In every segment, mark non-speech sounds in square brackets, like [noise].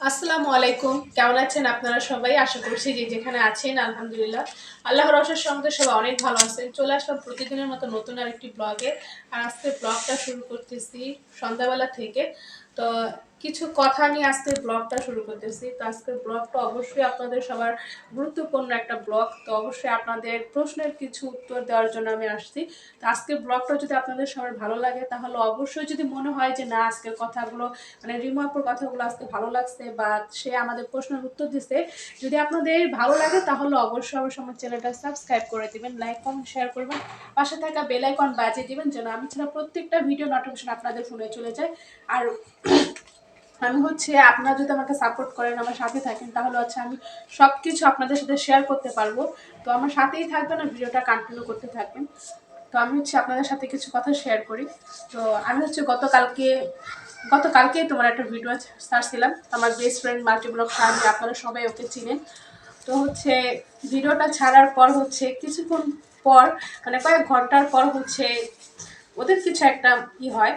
আসসালামু আলাইকুম। কেমন আছেন আপনারা সবাই? আশা করছি যে যেখানে আছেন, আলহামদুলিল্লাহ। আল্লাহর রসের সঙ্গে সবাই অনেক ভালো আছেন চলে আসলাম প্রতিদিনের মতো নতুন আরেকটি ব্লগে আর আজকে ব্লগটা শুরু করতেছি সন্ধ্যাবেলা থেকে। তো কিছু কথা নিয়ে আজকে ব্লগটা শুরু করতেছি। তো আজকের ব্লগটা অবশ্যই আপনাদের সবার গুরুত্বপূর্ণ একটা ব্লগ। তো অবশ্যই আপনাদের প্রশ্নের কিছু উত্তর দেওয়ার জন্য আমি আসছি। তো আজকের ব্লগটা যদি আপনাদের সবার ভালো লাগে, তাহলে অবশ্যই যদি মনে হয় যে, না, আজকের কথাগুলো মানে রিমাপুর কথাগুলো আজকে ভালো লাগছে বা সে আমাদের প্রশ্নের উত্তর দিচ্ছে যদি আপনাদের ভালো লাগে, তাহলে অবশ্যই অবশ্যই আমার চ্যানেলটা সাবস্ক্রাইব করে দিবেন, লাইক, কমেন্ট, শেয়ার করবেন। পাশে থাকা বেল আইকন বাজিয়ে দিবেন, যেন আমি ছাড়া প্রত্যেকটা ভিডিও নোটিফিকেশন আপনাদের ফোনে চলে যায়। আর আমি হচ্ছে আপনারা যদি আমাকে সাপোর্ট করেন, আমার সাথে থাকেন, তাহলে হচ্ছে আমি সব কিছু আপনাদের সাথে শেয়ার করতে পারব। তো আমার সাথেই থাকবেন আর ভিডিওটা কন্টিনিউ করতে থাকবেন। তো আমি হচ্ছে আপনাদের সাথে কিছু কথা শেয়ার করি। তো আমি হচ্ছে গতকালকে, গতকালকেই তোমার একটা ভিডিও ছাড়ছিলাম। আমার বেস্ট ফ্রেন্ড মাল্টিব্লগ সাহায্যে আপনারা সবাই ওকে চিনেন। তো হচ্ছে ভিডিওটা ছাড়ার পর হচ্ছে কিছুক্ষণ পর মানে কয়েক ঘণ্টার পর হচ্ছে ওদের কিছু একটা ই হয়।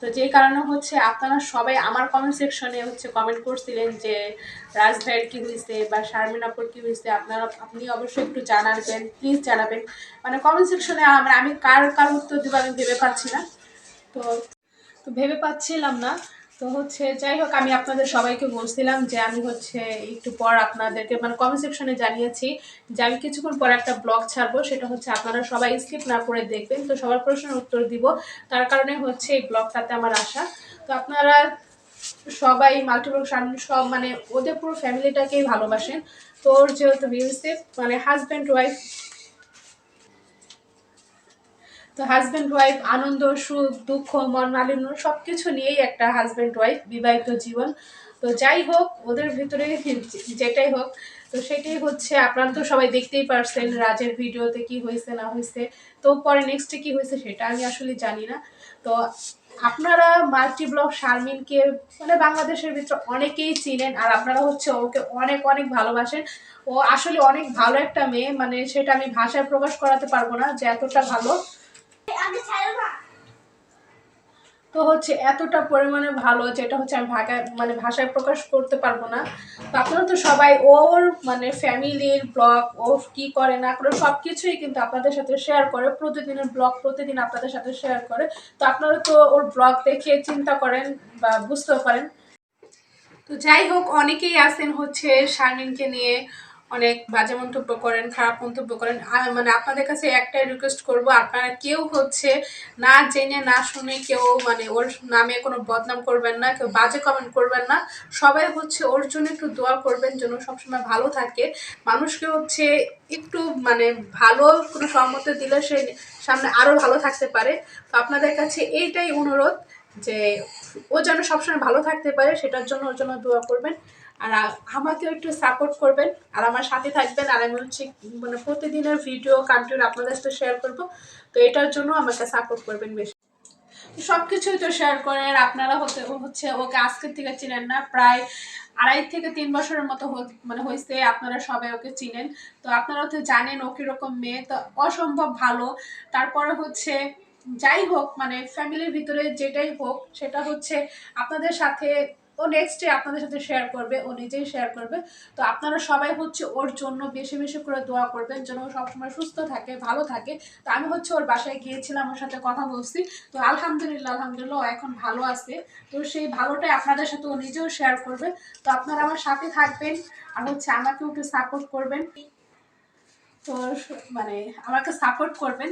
তো যেই কারণে হচ্ছে আপনারা সবাই আমার কমেন্ট সেকশনে হচ্ছে কমেন্ট করছিলেন যে, রাজ ভাইয়ের কী হয়েছে বা শারমিনাপুর কী হয়েছে, আপনারা, আপনি অবশ্যই একটু জানাবেন প্লিজ জানাবেন। মানে কমেন্ট সেকশনে আমি কার কার উত্তর দেবো আমি ভেবে পাচ্ছি না। তো তো ভেবে পাচ্ছিলাম না। তো হচ্ছে, যাই হোক, আমি আপনাদের সবাইকে বলছিলাম যে আমি হচ্ছে একটু পর আপনাদেরকে মানে কমেন্ট সেকশনে জানিয়েছি যে আমি কিছুক্ষণ পর একটা ব্লগ ছাড়বো, সেটা হচ্ছে আপনারা সবাই স্কিপ না করে দেখবেন। তো সবার প্রশ্নের উত্তর দিব। তার কারণে হচ্ছে এই ব্লগটাতে আমার আশা। তো আপনারা সবাই মাল্টিপল সামনে সব মানে ওদের পুরো ফ্যামিলিটাকেই ভালোবাসেন। তো ওর যেহেতু বিয়েছে মানে হাজব্যান্ড ওয়াইফ তো হাজব্যান্ড ওয়াইফ আনন্দ, সুখ, দুঃখ, মন মালিন্য সব কিছু নিয়েই একটা হাজব্যান্ড ওয়াইফ বিবাহিত জীবন। তো যাই হোক, ওদের ভিতরে [laughs] যেটাই হোক, তো সেটাই হচ্ছে, আপনারা তো সবাই দেখতেই পারছেন রাজের ভিডিওতে কি হয়েছে, না হয়েছে। তো পরে নেক্সটে কি হয়েছে সেটা আমি আসলে জানি না। তো আপনারা মাল্টি ব্লগ শারমিনকে মানে বাংলাদেশের ভিতরে অনেকেই চিনেন, আর আপনারা হচ্ছে ওকে অনেক অনেক ভালোবাসেন। ও আসলে অনেক ভালো একটা মেয়ে মানে সেটা আমি ভাষায় প্রকাশ করাতে পারব না যে এতটা ভালো। তো হচ্ছে এতটা পরিমাণে ভালো যেটা হচ্ছে আমি ভাষায় মানে ভাষায় প্রকাশ করতে পারব না। তো আপনারা তো সবাই ওর মানে ফ্যামিলির ব্লগ, ও কি করে না করে সব কিছুই কিন্তু আপনাদের সাথে শেয়ার করে। প্রতিদিনের ব্লগ প্রতিদিন আপনাদের সাথে শেয়ার করে। তো আপনারা তো ওর ব্লগ দেখে চিন্তা করেন বা বুঝতেও পারেন। তো যাই হোক, অনেকেই আছেন হচ্ছে শারমিনকে নিয়ে। অনেক বাজে মন্তব্য করেন, খারাপ মন্তব্য করেন। মানে আপনাদের কাছে একটাই রিকোয়েস্ট করব, আপনারা কেউ হচ্ছে না জেনে, না শুনে কেউ মানে ওর নামে কোনো বদনাম করবেন না, কেউ বাজে কমেন্ট করবেন না। সবাই হচ্ছে ওর জন্য একটু দোয়া করবেন যেন সবসময় ভালো থাকে। মানুষকে হচ্ছে একটু মানে ভালো কোনো সম্মতি দিলে সে সামনে আরও ভালো থাকতে পারে। তো আপনাদের কাছে এইটাই অনুরোধ যে ও যেন সবসময় ভালো থাকতে পারে, সেটার জন্য ওর জন্য দোয়া করবেন। আর আমাকেও একটু সাপোর্ট করবেন। আর আমার সাথে থাকবেন। আর আমি হচ্ছে মানে প্রতিদিনের ভিডিও কন্টেন্ট আপনাদের সাথে শেয়ার করব। তো এটার জন্য আমাকে সাপোর্ট করবেন বেশি। সব কিছুই তো শেয়ার করেন। আপনারা হতে, হচ্ছে ওকে আজকের থেকে চিনেন না। প্রায় আড়াই থেকে তিন বছরের মতো মানে হয়েছে আপনারা সবাই ওকে চিনেন। তো আপনারা তো জানেন ও কীরকম মেয়ে। তো অসম্ভব ভালো। তারপরে হচ্ছে যাই হোক মানে ফ্যামিলির ভিতরে যেটাই হোক, সেটা হচ্ছে আপনাদের সাথে ও নেক্সট ডে আপনাদের সাথে শেয়ার করবে, ও নিজেই শেয়ার করবে। তো আপনারা সবাই হচ্ছে ওর জন্য বেশি বেশি করে দোয়া করবেন, যেন ও সবসময় সুস্থ থাকে, ভালো থাকে। তো আমি হচ্ছে ওর বাসায় গিয়েছিলাম, ওর সাথে কথা বলছি। তো আলহামদুলিল্লাহ আলহামদুলিল্লাহ, ও এখন ভালো আছে। তো সেই ভালোটাই আপনাদের সাথে ও নিজেও শেয়ার করবে। তো আপনারা আমার সাথে থাকবেন আর হচ্ছে আমাকেও একটু সাপোর্ট করবেন। তো মানে আমাকে সাপোর্ট করবেন।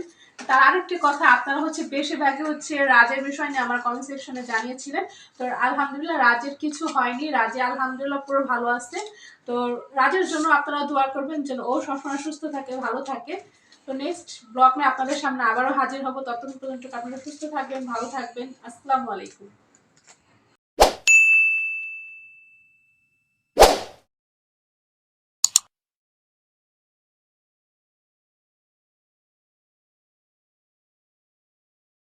তার আরেকটি কথা, আপনারা হচ্ছে বেশিরভাগই হচ্ছে রাজের বিষয় নিয়ে আমার কমেন্ট সেকশনে জানিয়েছিলেন। তো আলহামদুলিল্লাহ রাজের কিছু হয়নি, রাজে আলহামদুলিল্লাহ পুরো ভালো আছে। তো রাজের জন্য আপনারা দোয়া করবেন যেন ও সবসময় সুস্থ থাকে, ভালো থাকে। তো নেক্সট ব্লগ নিয়ে আপনাদের সামনে আবারও হাজির হব। ততক্ষণ পর্যন্ত আপনারা সুস্থ থাকবেন, ভালো থাকবেন। আসসালামু আলাইকুম।